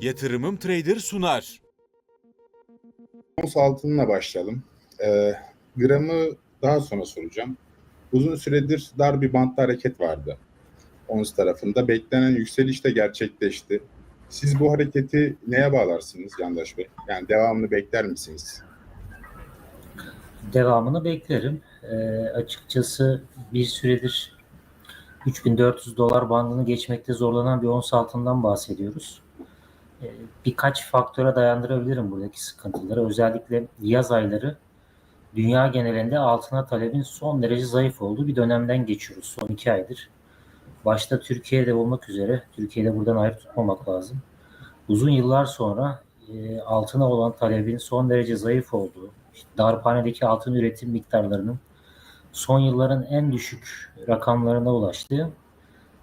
Yatırımım Trader sunar. Ons altınla başlayalım. Ee, gramı daha sonra soracağım. Uzun süredir dar bir bantta hareket vardı. Ons tarafında beklenen yükseliş de gerçekleşti. Siz bu hareketi neye bağlarsınız Yandaş Bey? Yani devamını bekler misiniz? devamını beklerim. Ee, açıkçası bir süredir 3400 dolar bandını geçmekte zorlanan bir ons altından bahsediyoruz. Ee, birkaç faktöre dayandırabilirim buradaki sıkıntıları. Özellikle yaz ayları dünya genelinde altına talebin son derece zayıf olduğu bir dönemden geçiyoruz son iki aydır. Başta Türkiye'de olmak üzere, Türkiye'de buradan ayrı tutmamak lazım. Uzun yıllar sonra e, altına olan talebin son derece zayıf olduğu, işte darphanedeki altın üretim miktarlarının son yılların en düşük rakamlarına ulaştığı,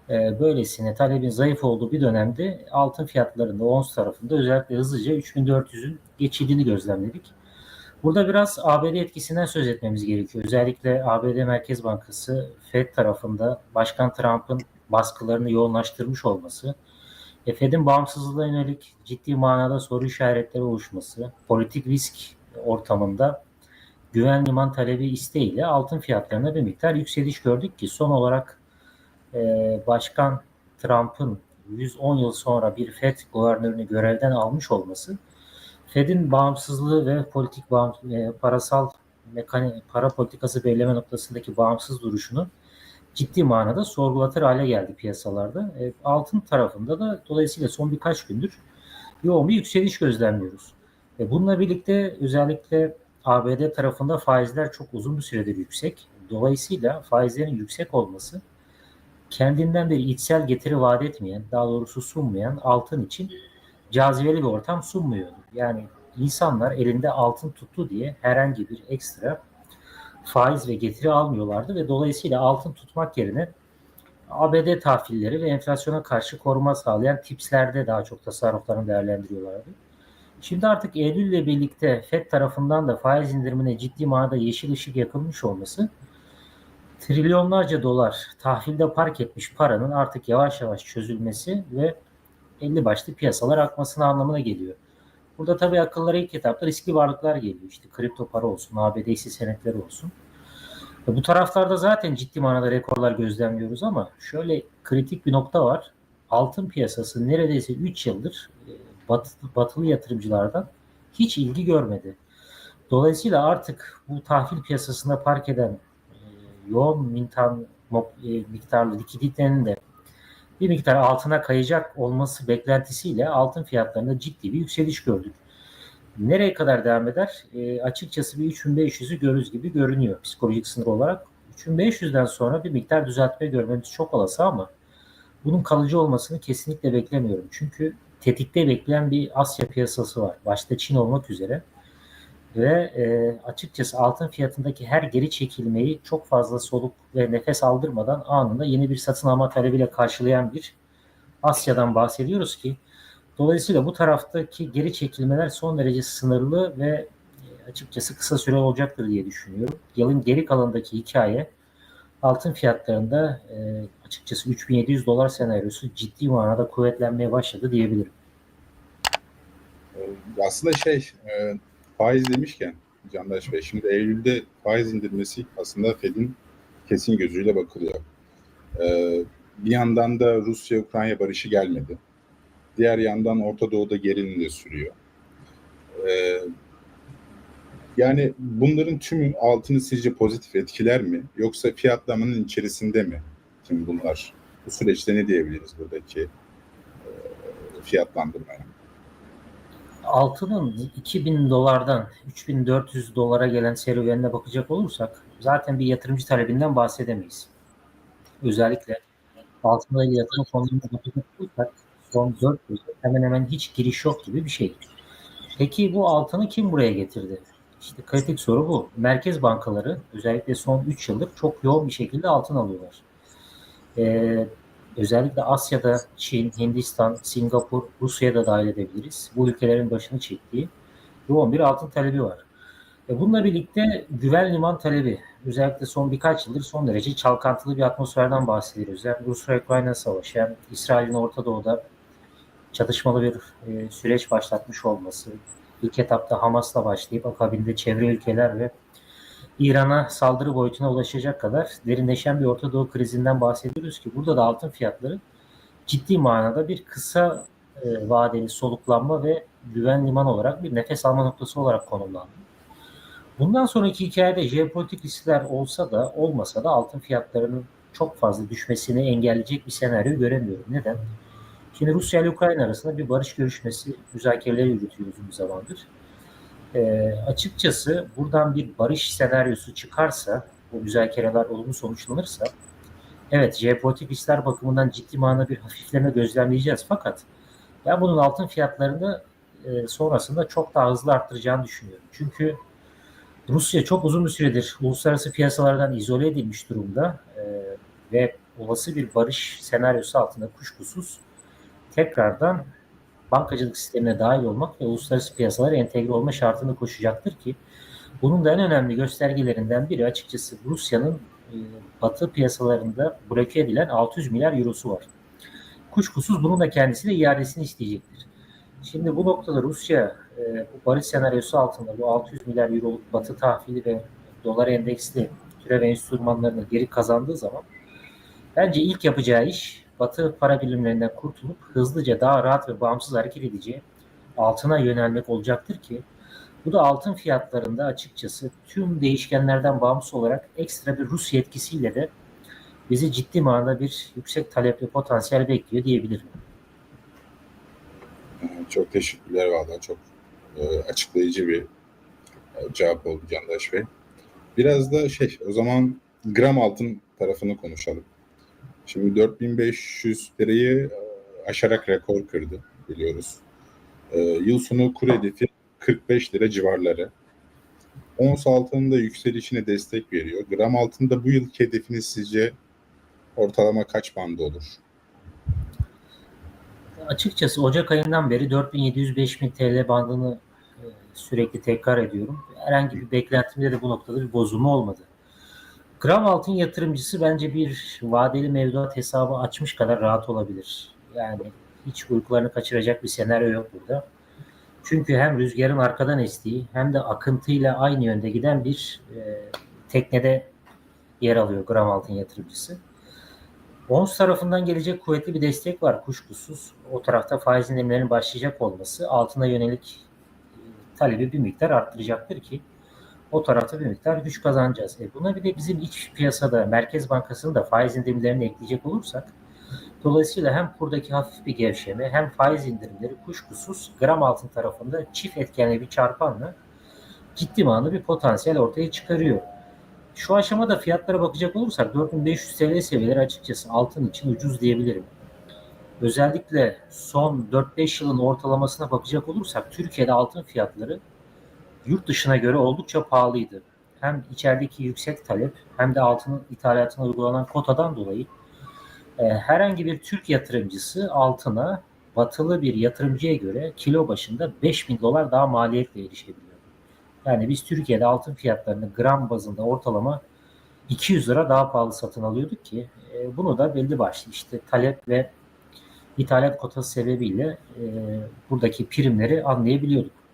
e, böylesine talebin zayıf olduğu bir dönemde altın fiyatlarında ons tarafında özellikle hızlıca 3400'ün geçildiğini gözlemledik. Burada biraz ABD etkisinden söz etmemiz gerekiyor. Özellikle ABD Merkez Bankası Fed tarafında Başkan Trump'ın baskılarını yoğunlaştırmış olması, e, Fed'in bağımsızlığına yönelik ciddi manada soru işaretleri oluşması, politik risk ortamında güven liman talebi isteğiyle altın fiyatlarında bir miktar yükseliş gördük ki son olarak e, Başkan Trump'ın 110 yıl sonra bir Fed guvernörünü görevden almış olması Fed'in bağımsızlığı ve politik bağım, e, parasal mekani, para politikası belirleme noktasındaki bağımsız duruşunu ciddi manada sorgulatır hale geldi piyasalarda. E, altın tarafında da dolayısıyla son birkaç gündür yoğun bir yükseliş gözlemliyoruz. E, bununla birlikte özellikle ABD tarafında faizler çok uzun bir süredir yüksek. Dolayısıyla faizlerin yüksek olması kendinden bir içsel getiri vaat etmeyen, daha doğrusu sunmayan altın için cazibeli bir ortam sunmuyor. Yani insanlar elinde altın tuttu diye herhangi bir ekstra faiz ve getiri almıyorlardı ve dolayısıyla altın tutmak yerine ABD tahvilleri ve enflasyona karşı koruma sağlayan tipslerde daha çok tasarruflarını değerlendiriyorlardı. Şimdi artık Eylül ile birlikte FED tarafından da faiz indirimine ciddi manada yeşil ışık yakılmış olması trilyonlarca dolar tahvilde park etmiş paranın artık yavaş yavaş çözülmesi ve 50 başlı piyasalar akmasına anlamına geliyor. Burada tabii akıllara ilk etapta riskli varlıklar geliyor. İşte kripto para olsun, ABD hisse senetleri olsun. E bu taraflarda zaten ciddi manada rekorlar gözlemliyoruz ama şöyle kritik bir nokta var. Altın piyasası neredeyse 3 yıldır e, bat, batılı yatırımcılardan hiç ilgi görmedi. Dolayısıyla artık bu tahvil piyasasında park eden yoğun mintan, e, miktarlı likiditenin de bir miktar altına kayacak olması beklentisiyle altın fiyatlarında ciddi bir yükseliş gördük. Nereye kadar devam eder? E, açıkçası bir 3500'ü görürüz gibi görünüyor psikolojik sınır olarak. 3500'den sonra bir miktar düzeltme görmemiz çok olası ama bunun kalıcı olmasını kesinlikle beklemiyorum. Çünkü tetikte bekleyen bir Asya piyasası var. Başta Çin olmak üzere. Ve e, açıkçası altın fiyatındaki her geri çekilmeyi çok fazla soluk ve nefes aldırmadan anında yeni bir satın alma talebiyle karşılayan bir Asya'dan bahsediyoruz ki dolayısıyla bu taraftaki geri çekilmeler son derece sınırlı ve e, açıkçası kısa süre olacaktır diye düşünüyorum. Yılın geri kalanındaki hikaye altın fiyatlarında e, açıkçası 3700 dolar senaryosu ciddi manada kuvvetlenmeye başladı diyebilirim. Ee, aslında şey, e, faiz demişken Candaş Bey, şimdi Eylül'de faiz indirmesi aslında Fed'in kesin gözüyle bakılıyor. Ee, bir yandan da Rusya-Ukrayna barışı gelmedi. Diğer yandan Orta Doğu'da gerilim de sürüyor. Ee, yani bunların tümü altını sizce pozitif etkiler mi? Yoksa fiyatlamanın içerisinde mi? Şimdi bunlar bu süreçte ne diyebiliriz buradaki e, fiyatlandırmaya? Altının 2000 dolardan 3400 dolara gelen serüvenine bakacak olursak zaten bir yatırımcı talebinden bahsedemeyiz. Özellikle altında yatırım fonlarına bakacak olursak son 4 yılda hemen hemen hiç giriş yok gibi bir şey. Peki bu altını kim buraya getirdi? İşte kritik soru bu. Merkez bankaları özellikle son 3 yıldır çok yoğun bir şekilde altın alıyorlar. Ee, özellikle Asya'da Çin, Hindistan, Singapur, Rusya'ya da dahil edebiliriz. Bu ülkelerin başını çektiği yoğun bir altın talebi var. E bununla birlikte güven liman talebi özellikle son birkaç yıldır son derece çalkantılı bir atmosferden bahsediyoruz. Yani Rusya-Ukrayna savaşı, hem İsrail'in Orta Doğu'da çatışmalı bir e, süreç başlatmış olması, ilk etapta Hamas'la başlayıp akabinde çevre ülkeler ve İran'a saldırı boyutuna ulaşacak kadar derinleşen bir Orta Doğu krizinden bahsediyoruz ki burada da altın fiyatları ciddi manada bir kısa e, vadeli soluklanma ve güven liman olarak bir nefes alma noktası olarak konumlandı. Bundan sonraki hikayede jeopolitik riskler olsa da olmasa da altın fiyatlarının çok fazla düşmesini engelleyecek bir senaryo göremiyorum. Neden? Şimdi Rusya ile Ukrayna arasında bir barış görüşmesi müzakereleri yürütüyor uzun bir zamandır. E, açıkçası buradan bir barış senaryosu çıkarsa, bu müzakereler olumlu sonuçlanırsa, evet jeopolitik riskler bakımından ciddi manada bir hafifleme gözlemleyeceğiz. Fakat ben bunun altın fiyatlarını e, sonrasında çok daha hızlı arttıracağını düşünüyorum. Çünkü Rusya çok uzun bir süredir uluslararası piyasalardan izole edilmiş durumda e, ve olası bir barış senaryosu altında kuşkusuz tekrardan bankacılık sistemine dahil olmak ve uluslararası piyasalara entegre olma şartını koşacaktır ki bunun da en önemli göstergelerinden biri açıkçası Rusya'nın e, batı piyasalarında bloke edilen 600 milyar eurosu var. Kuşkusuz bunun da kendisi de iadesini isteyecektir. Şimdi bu noktada Rusya e, bu barış senaryosu altında bu 600 milyar euroluk batı tahvili ve dolar endeksli türev enstrümanlarını geri kazandığı zaman bence ilk yapacağı iş batı para birimlerinden kurtulup hızlıca daha rahat ve bağımsız hareket edeceği altına yönelmek olacaktır ki bu da altın fiyatlarında açıkçası tüm değişkenlerden bağımsız olarak ekstra bir Rusya etkisiyle de bizi ciddi manada bir yüksek talepli potansiyel bekliyor diyebilirim. Ee, Çok teşekkürler valla. Çok e, açıklayıcı bir e, cevap oldu Candaş Bey. Biraz da şey o zaman gram altın tarafını konuşalım. Şimdi 4500 lirayı e, aşarak rekor kırdı biliyoruz. E, yıl sonu kur hedefi 45 lira civarları. Ons altının da yükselişine destek veriyor. Gram altında bu yılki hedefiniz sizce ortalama kaç bandı olur? Açıkçası Ocak ayından beri 4700-5000 TL bandını e, sürekli tekrar ediyorum. Herhangi bir beklentimde de bu noktada bir bozulma olmadı. Gram altın yatırımcısı bence bir vadeli mevduat hesabı açmış kadar rahat olabilir. Yani hiç uykularını kaçıracak bir senaryo yok burada. Çünkü hem rüzgarın arkadan estiği hem de akıntıyla aynı yönde giden bir e, teknede yer alıyor gram altın yatırımcısı. Ons tarafından gelecek kuvvetli bir destek var kuşkusuz. O tarafta faiz indirimlerinin başlayacak olması altına yönelik e, talebi bir miktar arttıracaktır ki o tarafta bir miktar güç kazanacağız. E buna bir de bizim iç piyasada Merkez Bankası'nın da faiz indirimlerini ekleyecek olursak dolayısıyla hem kurdaki hafif bir gevşeme hem faiz indirimleri kuşkusuz gram altın tarafında çift etkenli bir çarpanla ciddi manada bir potansiyel ortaya çıkarıyor. Şu aşamada fiyatlara bakacak olursak 4500 TL seviyeleri açıkçası altın için ucuz diyebilirim. Özellikle son 4-5 yılın ortalamasına bakacak olursak Türkiye'de altın fiyatları yurt dışına göre oldukça pahalıydı. Hem içerideki yüksek talep hem de altının ithalatına uygulanan kotadan dolayı e, herhangi bir Türk yatırımcısı altına batılı bir yatırımcıya göre kilo başında 5000 dolar daha maliyetle erişebiliyor. Yani biz Türkiye'de altın fiyatlarını gram bazında ortalama 200 lira daha pahalı satın alıyorduk ki e, bunu da belli başlı işte talep ve ithalat kotası sebebiyle e, buradaki primleri anlayabiliyorduk.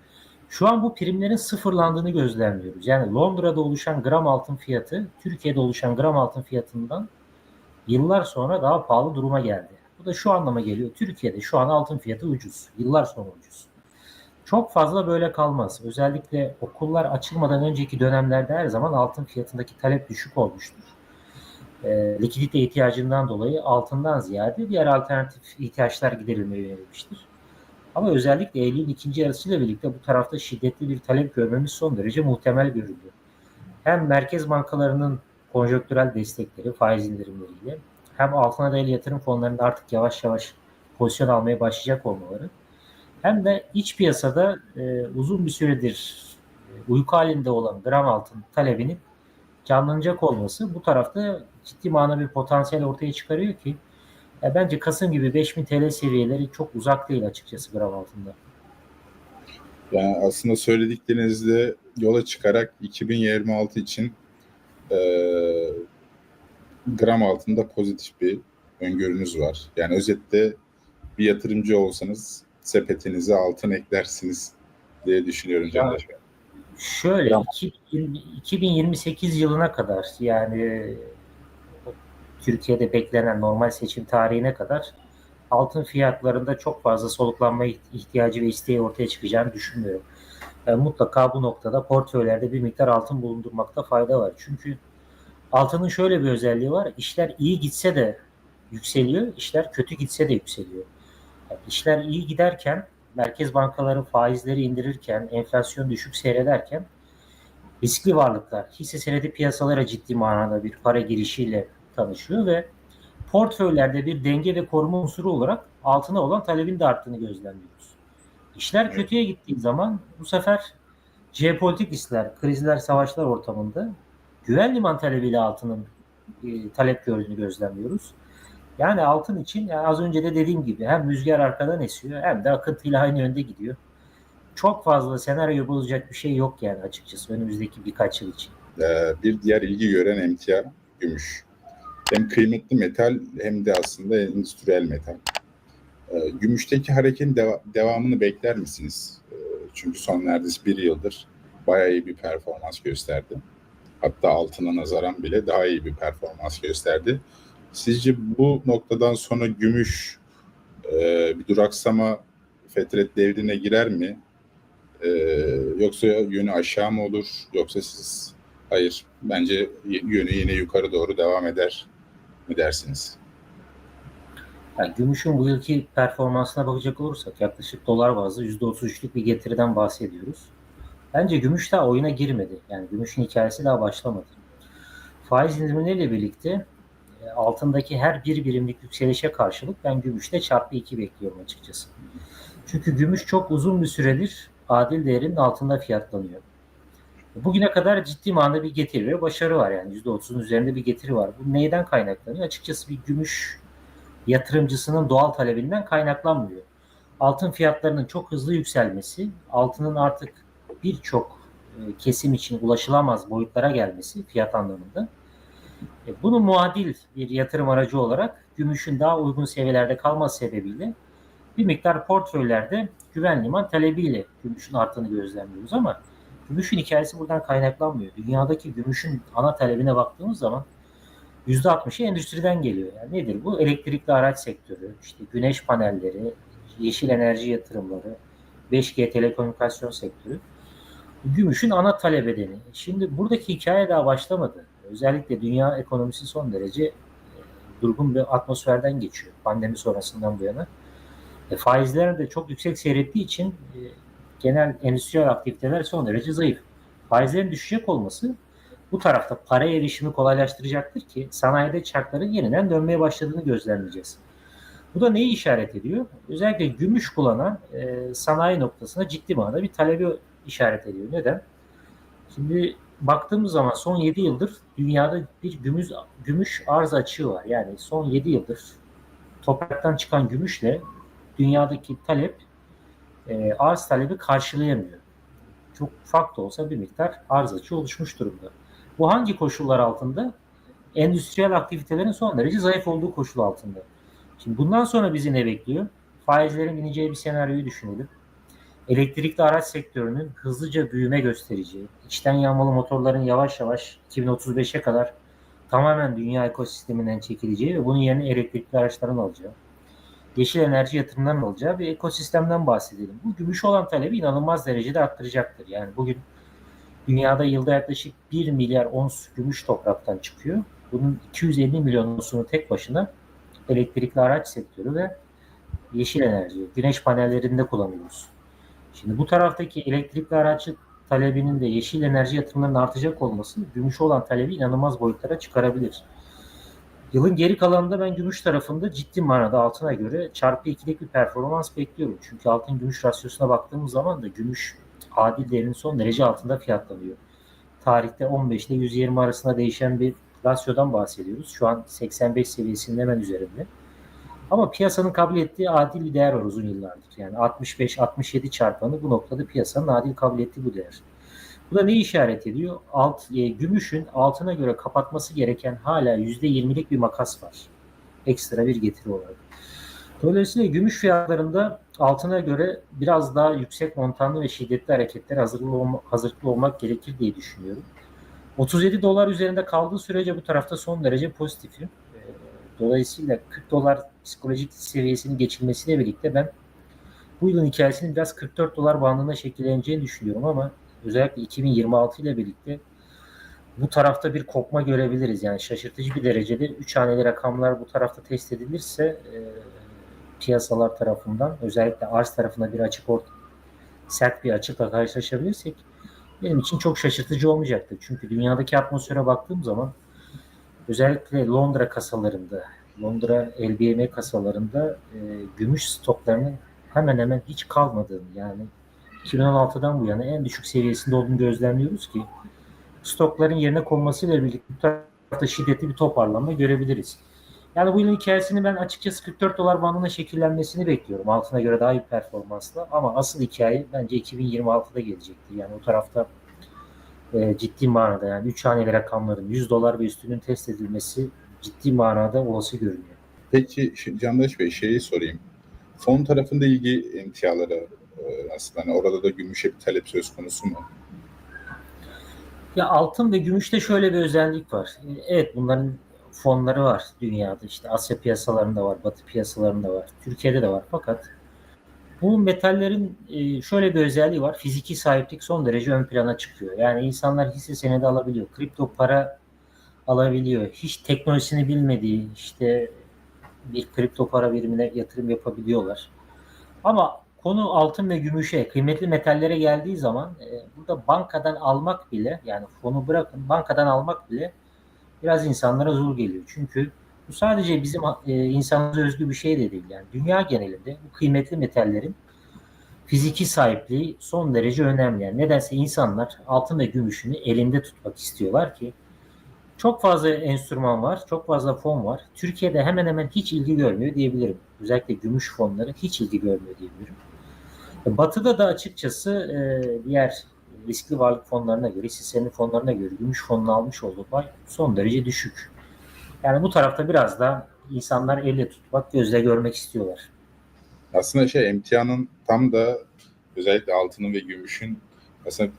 Şu an bu primlerin sıfırlandığını gözlemliyoruz. Yani Londra'da oluşan gram altın fiyatı Türkiye'de oluşan gram altın fiyatından yıllar sonra daha pahalı duruma geldi. Bu da şu anlama geliyor. Türkiye'de şu an altın fiyatı ucuz. Yıllar sonra ucuz. Çok fazla böyle kalmaz. Özellikle okullar açılmadan önceki dönemlerde her zaman altın fiyatındaki talep düşük olmuştur. E, likidite ihtiyacından dolayı altından ziyade diğer alternatif ihtiyaçlar giderilmeye yönelmiştir. Ama özellikle Eylül'ün ikinci yarısıyla birlikte bu tarafta şiddetli bir talep görmemiz son derece muhtemel görülüyor. Hem merkez bankalarının konjonktürel destekleri, faiz indirimleriyle hem altına dayalı yatırım fonlarında artık yavaş yavaş pozisyon almaya başlayacak olmaları hem de iç piyasada e, uzun bir süredir e, uyku halinde olan gram altın talebinin canlanacak olması bu tarafta ciddi manada bir potansiyel ortaya çıkarıyor ki e, bence Kasım gibi 5000 TL seviyeleri çok uzak değil açıkçası gram altında. Yani aslında söylediklerinizde yola çıkarak 2026 için e, gram altında pozitif bir öngörünüz var. Yani özetle bir yatırımcı olsanız sepetinize altın eklersiniz diye düşünüyorum Bey. Şöyle Tamam. 2020 2028 yılına kadar yani Türkiye'de beklenen normal seçim tarihine kadar altın fiyatlarında çok fazla soluklanma ihtiyacı ve isteği ortaya çıkacağını düşünmüyorum. Yani mutlaka bu noktada portföylerde bir miktar altın bulundurmakta fayda var. Çünkü altının şöyle bir özelliği var. İşler iyi gitse de yükseliyor, işler kötü gitse de yükseliyor. Yani işler iyi giderken merkez bankaları faizleri indirirken, enflasyon düşük seyrederken riskli varlıklar, hisse senedi piyasalara ciddi manada bir para girişiyle tanışıyor ve portföylerde bir denge ve koruma unsuru olarak altına olan talebin de arttığını gözlemliyoruz. İşler Evet. kötüye gittiği zaman bu sefer jeopolitik riskler, krizler, savaşlar ortamında güven liman talebiyle altının e, talep gördüğünü gözlemliyoruz. Yani altın için yani az önce de dediğim gibi hem rüzgar arkadan esiyor hem de akıntıyla aynı yönde gidiyor. Çok fazla senaryo bozacak bir şey yok yani açıkçası önümüzdeki birkaç yıl için. Ee, bir diğer ilgi gören emtia gümüş. Hem kıymetli metal hem de aslında endüstriyel metal. Ee, gümüşteki hareketin deva- devamını bekler misiniz? Ee, çünkü son neredeyse bir yıldır bayağı iyi bir performans gösterdi. Hatta altına nazaran bile daha iyi bir performans gösterdi. Sizce bu noktadan sonra gümüş e, bir duraksama fetret devrine girer mi? Ee, yoksa yönü aşağı mı olur? Yoksa siz hayır bence yönü yine yukarı doğru devam eder mi dersiniz? Yani gümüşün bu yılki performansına bakacak olursak yaklaşık dolar bazlı %33'lük bir getiriden bahsediyoruz. Bence gümüş daha oyuna girmedi. Yani gümüşün hikayesi daha başlamadı. Faiz indirimleriyle birlikte e, altındaki her bir birimlik yükselişe karşılık ben gümüşte çarpı 2 bekliyorum açıkçası. Çünkü gümüş çok uzun bir süredir adil değerinin altında fiyatlanıyor. Bugüne kadar ciddi manada bir getiri ve başarı var yani %30'un üzerinde bir getiri var. Bu neyden kaynaklanıyor? Açıkçası bir gümüş yatırımcısının doğal talebinden kaynaklanmıyor. Altın fiyatlarının çok hızlı yükselmesi, altının artık birçok e, kesim için ulaşılamaz boyutlara gelmesi fiyat anlamında. E, Bunun muadil bir yatırım aracı olarak gümüşün daha uygun seviyelerde kalması sebebiyle bir miktar portföylerde güven liman talebiyle gümüşün arttığını gözlemliyoruz ama gümüşün hikayesi buradan kaynaklanmıyor. Dünyadaki gümüşün ana talebine baktığımız zaman %60'ı endüstriden geliyor. Yani nedir bu? Elektrikli araç sektörü, işte güneş panelleri, yeşil enerji yatırımları, 5G telekomünikasyon sektörü. Gümüşün ana talep edeni. Şimdi buradaki hikaye daha başlamadı. Özellikle dünya ekonomisi son derece e, durgun bir atmosferden geçiyor. Pandemi sonrasından bu yana. E, faizler de çok yüksek seyrettiği için e, genel endüstriyel aktiviteler son derece zayıf. Faizlerin düşecek olması bu tarafta para erişimi kolaylaştıracaktır ki sanayide çarkların yeniden dönmeye başladığını gözlemleyeceğiz. Bu da neyi işaret ediyor? Özellikle gümüş kullanan e, sanayi noktasına ciddi manada bir talebi işaret ediyor. Neden? Şimdi baktığımız zaman son 7 yıldır dünyada bir gümüş, gümüş arz açığı var. Yani son 7 yıldır topraktan çıkan gümüşle dünyadaki talep e, arz talebi karşılayamıyor. Çok ufak da olsa bir miktar arz açığı oluşmuş durumda. Bu hangi koşullar altında? Endüstriyel aktivitelerin son derece zayıf olduğu koşul altında. Şimdi bundan sonra bizi ne bekliyor? Faizlerin ineceği bir senaryoyu düşünelim. Elektrikli araç sektörünün hızlıca büyüme göstereceği, içten yanmalı motorların yavaş yavaş 2035'e kadar tamamen dünya ekosisteminden çekileceği ve bunun yerine elektrikli araçların alacağı, yeşil enerji yatırımlarının alacağı bir ekosistemden bahsedelim. Bu gümüş olan talebi inanılmaz derecede arttıracaktır. Yani bugün Dünyada yılda yaklaşık 1 milyar ons gümüş topraktan çıkıyor. Bunun 250 milyon onsunu tek başına elektrikli araç sektörü ve yeşil enerji, güneş panellerinde kullanıyoruz. Şimdi bu taraftaki elektrikli araç talebinin de yeşil enerji yatırımlarının artacak olması gümüş olan talebi inanılmaz boyutlara çıkarabilir. Yılın geri kalanında ben gümüş tarafında ciddi manada altına göre çarpı 2'lik bir performans bekliyorum. Çünkü altın gümüş rasyosuna baktığımız zaman da gümüş adil değerinin son derece altında fiyatlanıyor. Tarihte 15 ile 120 arasında değişen bir rasyodan bahsediyoruz. Şu an 85 seviyesinin hemen üzerinde. Ama piyasanın kabul ettiği adil bir değer var uzun yıllardır. Yani 65-67 çarpanı bu noktada piyasanın adil kabul ettiği bu değer. Bu da ne işaret ediyor? Alt, e, gümüşün altına göre kapatması gereken hala %20'lik bir makas var. Ekstra bir getiri olarak. Dolayısıyla gümüş fiyatlarında altına göre biraz daha yüksek montanlı ve şiddetli hareketler hazırlıklı, olma- hazırlıklı olmak gerekir diye düşünüyorum. 37 dolar üzerinde kaldığı sürece bu tarafta son derece pozitifim. Ee, Dolayısıyla 40 dolar psikolojik seviyesinin geçilmesiyle birlikte ben bu yılın hikayesinin biraz 44 dolar bandında şekilleneceğini düşünüyorum ama özellikle 2026 ile birlikte bu tarafta bir kopma görebiliriz. Yani şaşırtıcı bir derecede 3 haneli rakamlar bu tarafta test edilirse e, piyasalar tarafından özellikle arz tarafında bir açık ort sert bir açıkla karşılaşabilirsek benim için çok şaşırtıcı olmayacaktır. Çünkü dünyadaki atmosfere baktığım zaman özellikle Londra kasalarında, Londra LBM kasalarında e, gümüş stoklarının hemen hemen hiç kalmadığını yani 2016'dan bu yana en düşük seviyesinde olduğunu gözlemliyoruz ki stokların yerine konmasıyla birlikte bu tarafta şiddetli bir toparlanma görebiliriz. Yani bu yılın hikayesini ben açıkçası 44 dolar bandına şekillenmesini bekliyorum. Altına göre daha iyi performansla. Ama asıl hikaye bence 2026'da gelecektir. Yani o tarafta e, ciddi manada yani 3 haneli rakamların 100 dolar ve üstünün test edilmesi ciddi manada olası görünüyor. Peki Candaş Bey şeyi sorayım. Fon tarafında ilgi emtiaları e, aslında hani orada da gümüşe bir talep söz konusu mu? Ya altın ve gümüşte şöyle bir özellik var. Evet bunların fonları var dünyada. İşte Asya piyasalarında var, Batı piyasalarında var, Türkiye'de de var. Fakat bu metallerin e, şöyle bir özelliği var. Fiziki sahiplik son derece ön plana çıkıyor. Yani insanlar hisse senedi alabiliyor, kripto para alabiliyor. Hiç teknolojisini bilmediği işte bir kripto para birimine yatırım yapabiliyorlar. Ama konu altın ve gümüşe, kıymetli metallere geldiği zaman e, burada bankadan almak bile yani fonu bırakın bankadan almak bile biraz insanlara zor geliyor. Çünkü bu sadece bizim e, insanımıza özgü bir şey de değil. Yani dünya genelinde bu kıymetli metallerin fiziki sahipliği son derece önemli. Yani nedense insanlar altın ve gümüşünü elinde tutmak istiyorlar ki çok fazla enstrüman var, çok fazla fon var. Türkiye'de hemen hemen hiç ilgi görmüyor diyebilirim. Özellikle gümüş fonları hiç ilgi görmüyor diyebilirim. Batı'da da açıkçası e, diğer riskli varlık fonlarına göre, hisse senedi fonlarına göre gümüş fonunu almış olduğu pay son derece düşük. Yani bu tarafta biraz da insanlar elle tutmak, gözle görmek istiyorlar. Aslında şey emtianın tam da özellikle altının ve gümüşün aslında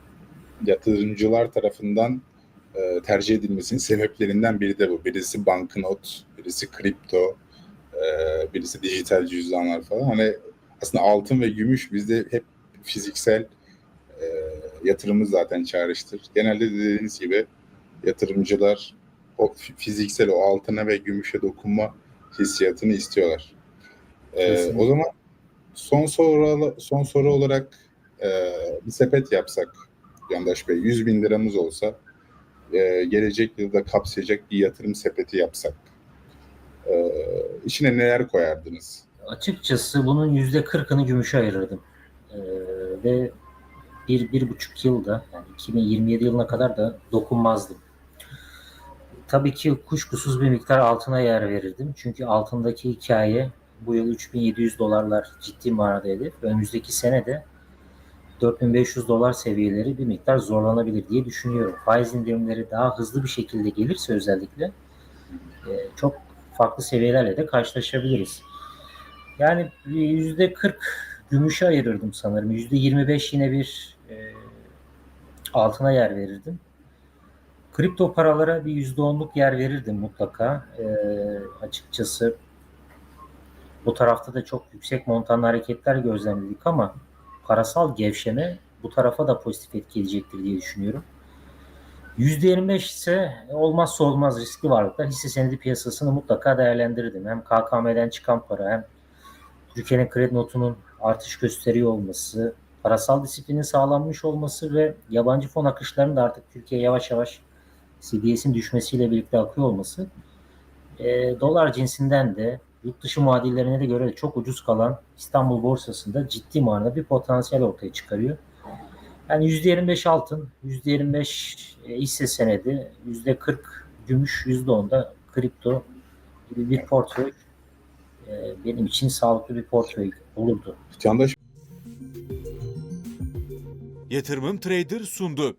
yatırımcılar tarafından e, tercih edilmesinin sebeplerinden biri de bu. Birisi banknot, birisi kripto, e, birisi dijital cüzdanlar falan. Hani aslında altın ve gümüş bizde hep fiziksel e, yatırımı zaten çağrıştır. Genelde de dediğiniz gibi yatırımcılar o fi- fiziksel o altına ve gümüşe dokunma hissiyatını istiyorlar. E, Kesinlikle. o zaman son soru son soru olarak e, bir sepet yapsak Yandaş Bey 100 bin liramız olsa e, gelecek yılda kapsayacak bir yatırım sepeti yapsak e, içine neler koyardınız? Açıkçası bunun yüzde kırkını gümüşe ayırırdım. Ee, ve bir, bir buçuk yılda yani 2027 yılına kadar da dokunmazdım. Tabii ki kuşkusuz bir miktar altına yer verirdim. Çünkü altındaki hikaye bu yıl 3700 dolarlar ciddi manada hedef. Önümüzdeki sene de 4500 dolar seviyeleri bir miktar zorlanabilir diye düşünüyorum. Faiz indirimleri daha hızlı bir şekilde gelirse özellikle e, çok farklı seviyelerle de karşılaşabiliriz. Yani yüzde 40 gümüşe ayırırdım sanırım. Yüzde 25 yine bir e, altına yer verirdim. Kripto paralara bir yüzde onluk yer verirdim mutlaka. E, açıkçası bu tarafta da çok yüksek montanlı hareketler gözlemledik ama parasal gevşeme bu tarafa da pozitif etki edecektir diye düşünüyorum. %25 ise olmazsa olmaz riskli varlıklar hisse senedi piyasasını mutlaka değerlendirirdim. Hem KKM'den çıkan para hem Türkiye'nin kredi notunun artış gösteriyor olması, parasal disiplinin sağlanmış olması ve yabancı fon akışlarının da artık Türkiye yavaş yavaş CDS'in düşmesiyle birlikte akıyor olması e, dolar cinsinden de yurt dışı muadillerine de göre çok ucuz kalan İstanbul borsasında ciddi manada bir potansiyel ortaya çıkarıyor. Yani %25 altın, %25 e, hisse senedi, %40 gümüş, %10 da kripto gibi bir portföy e, benim için sağlıklı bir portföy olurdu. Yatırımım Trader sundu.